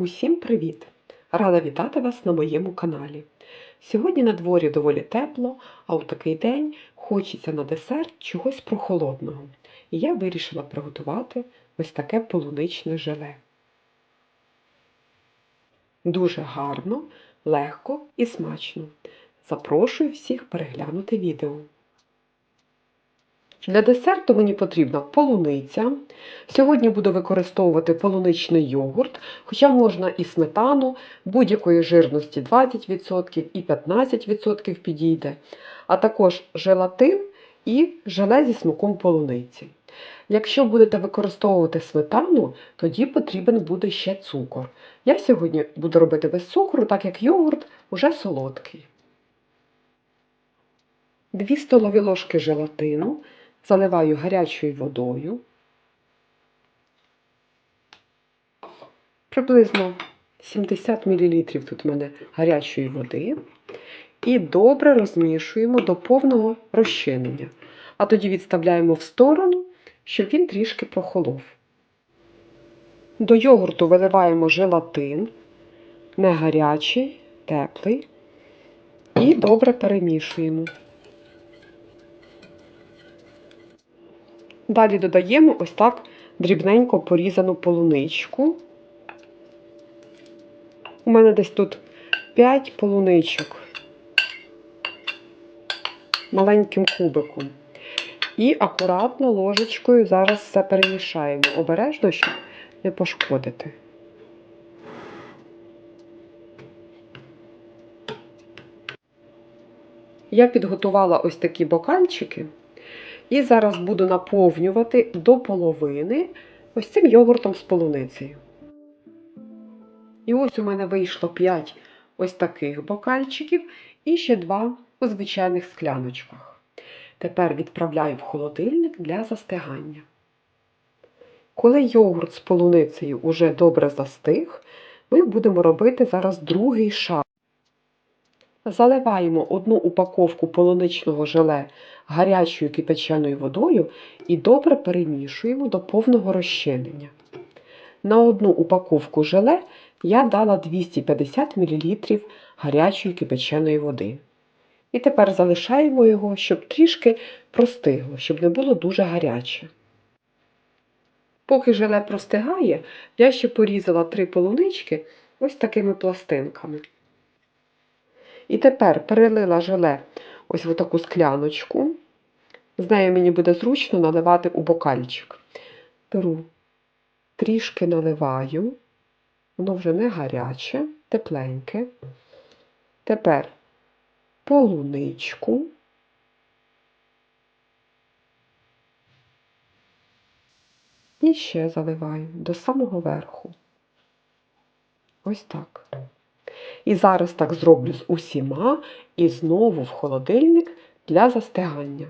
Усім привіт! Рада вітати вас на моєму каналі. Сьогодні на дворі доволі тепло, а у такий день хочеться на десерт чогось прохолодного. І я вирішила приготувати ось таке полуничне желе. Дуже гарно, легко і смачно. Запрошую всіх переглянути відео. Для десерту мені потрібна полуниця. Сьогодні буду використовувати полуничний йогурт, хоча можна і сметану будь-якої жирності 20% і 15% підійде, а також желатин і желе зі смаком полуниці. Якщо будете використовувати сметану, тоді потрібен буде ще цукор. Я сьогодні буду робити без цукру, так як йогурт уже солодкий. 2 столові ложки желатину заливаю гарячою водою. Приблизно 70 мл тут в мене гарячої води. І добре розмішуємо до повного розчинення. А тоді відставляємо в сторону, щоб він трішки прохолов. До йогурту виливаємо желатин, не гарячий, теплий. І добре перемішуємо. Далі додаємо ось так дрібненько порізану полуничку. У мене десь тут 5 полуничок маленьким кубиком. І акуратно ложечкою зараз все перемішаємо. Обережно, щоб не пошкодити. Я підготувала ось такі бокальчики. І зараз буду наповнювати до половини ось цим йогуртом з полуницею. І ось у мене вийшло 5 ось таких бокальчиків і ще 2 у звичайних скляночках. Тепер відправляю в холодильник для застигання. Коли йогурт з полуницею уже добре застиг, ми будемо робити зараз другий шаг. Заливаємо одну упаковку полуничного желе гарячою кипяченою водою і добре перемішуємо до повного розчинення. На одну упаковку желе я дала 250 мл гарячої кипяченої води. І тепер залишаємо його, щоб трішки простигло, щоб не було дуже гаряче. Поки желе простигає, я ще порізала три полунички ось такими пластинками. І тепер перелила желе ось в таку скляночку. З нею мені буде зручно наливати у бокальчик. Беру, трішки наливаю, воно вже не гаряче, тепленьке. Тепер полуничку. І ще заливаю до самого верху. Ось так. І зараз так зроблю з усіма і знову в холодильник для застигання.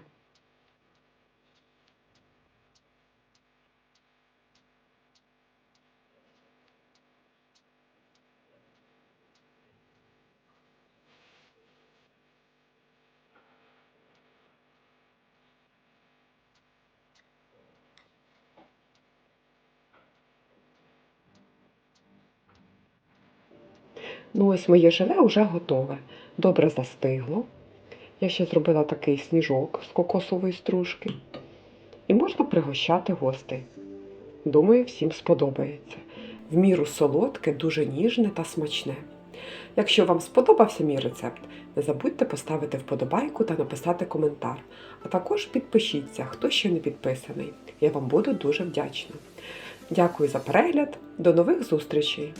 Ну, ось моє желе вже готове. Добре застигло. Я ще зробила такий сніжок з кокосової стружки. І можна пригощати гостей. Думаю, всім сподобається. В міру солодке, дуже ніжне та смачне. Якщо вам сподобався мій рецепт, не забудьте поставити вподобайку та написати коментар. А також підпишіться, хто ще не підписаний. Я вам буду дуже вдячна. Дякую за перегляд. До нових зустрічей!